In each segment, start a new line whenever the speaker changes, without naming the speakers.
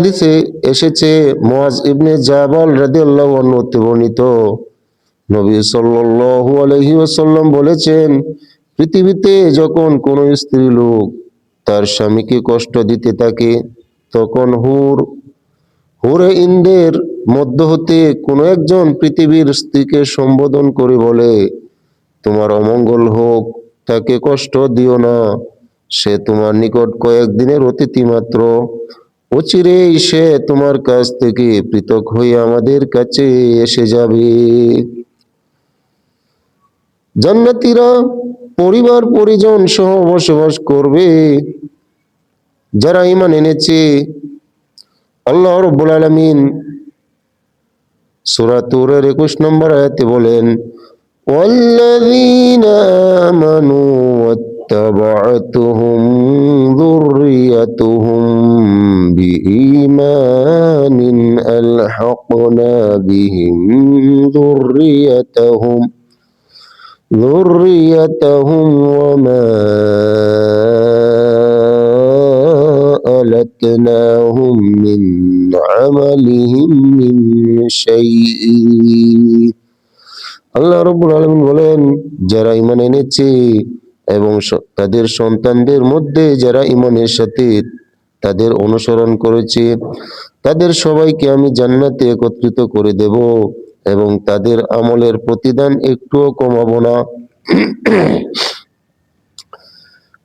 হাদিসে এসেছে মুয়াজ ইবনে জাবাল রাদিয়াল্লাহু আনহু বর্ণিত। নবী সাল্লাল্লাহু আলাইহি ওয়াসাল্লাম বলেছেন, পৃথিবীতে যখন কোনো স্ত্রী লোক তার স্বামীকে কষ্ট দিতে থাকে, তখন হুর, হুরে ইন্দের মধ্য হতে কোনো একজন পৃথিবীর স্ত্রীকে সম্বোধন করে বলে, তোমার অমঙ্গল হোক, তাকে কষ্ট দিও না, সে তোমার নিকট কয়েকদিনের অতিথি মাত্র অচিরেই সে তোমার কাছ থেকে পৃথক হয়ে আমাদের কাছে এসে যাবে জান্নাতীরা পরিবার পরিজন সহ বসবাস করবে যারা ইমান এনেছে আল্লাহ রব্বুল আলামিন সূরা তুরের 21 নম্বর আয়াতে বলেন والذين آمنوا واتبعتهم ذريتهم بإيمان ألحقنا بهم ذريتهم ذريتهم وما ألتناهم من عملهم من شيء আল্লাহ রব্বুল আলমিন বলেন যারা ইমান এনেছে এবং তাদের সন্তানদের মধ্যে যারা ইমানের সাথে তাদের অনুসরণ করেছে, তাদের সবাইকে আমি জান্নাতে একত্রিত করে দেব এবং তাদের আমলের প্রতিদান একটুও কমাবো না।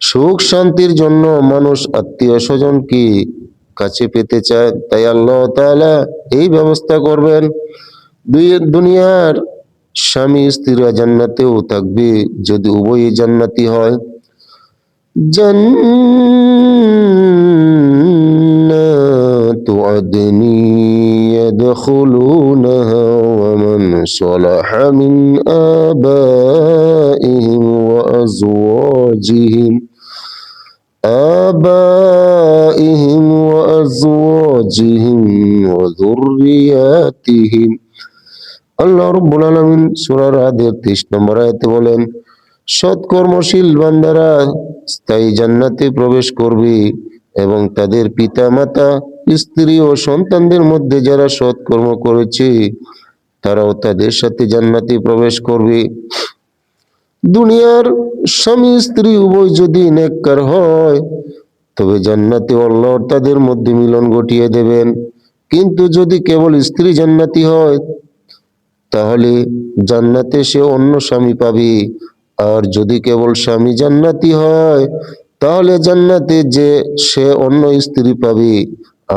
সুখ শান্তির জন্য মানুষ আত্মীয় স্বজনকে কাছে পেতে চায়, তাই আল্লাহ তাআলা এই ব্যবস্থা করবেন। দুনিয়ার স্বামী স্ত্রীরা জান্নাতেও থাকবে যদি উভয়ই জান্নাতি হয় جنات عدن يدخلونها ومن صلح من آبائهم وأزواجهم آبائهم وأزواجهم وذرياتهم আল্লাহ রব্বুল আলামিন সূরা রাদের 30 নম্বর আয়াতে বলেন, সৎকর্মশীল বান্দারা স্থায়ী জান্নাতে প্রবেশ করবে এবং তাদের পিতা মাতা স্ত্রী ও সন্তানদের মধ্যে যারা সৎকর্ম করেছে, তারাও তাদের সাথে জান্নাতে প্রবেশ করবে। দুনিয়ার স্বামী স্ত্রী উভয় যদি নেককার হয়, তবে জান্নাতে আল্লাহ তাদের মধ্যে মিলন ঘটিয়ে দেবেন। কিন্তু যদি কেবল স্ত্রী জান্নাতি হয় তাহলে জান্নাতে সে অন্য স্বামী পাবে। আর যদি কেবল স্বামী জান্নাতি হয়, তাহলে জান্নাতে যে সে অন্য স্ত্রী পাবে।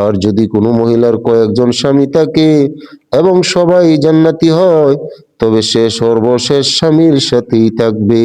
আর যদি কোনো মহিলার কয়েকজন স্বামী থাকে এবং সবাই জান্নাতি হয়, তবে সে সর্বশেষ স্বামীর সাথেই থাকবে।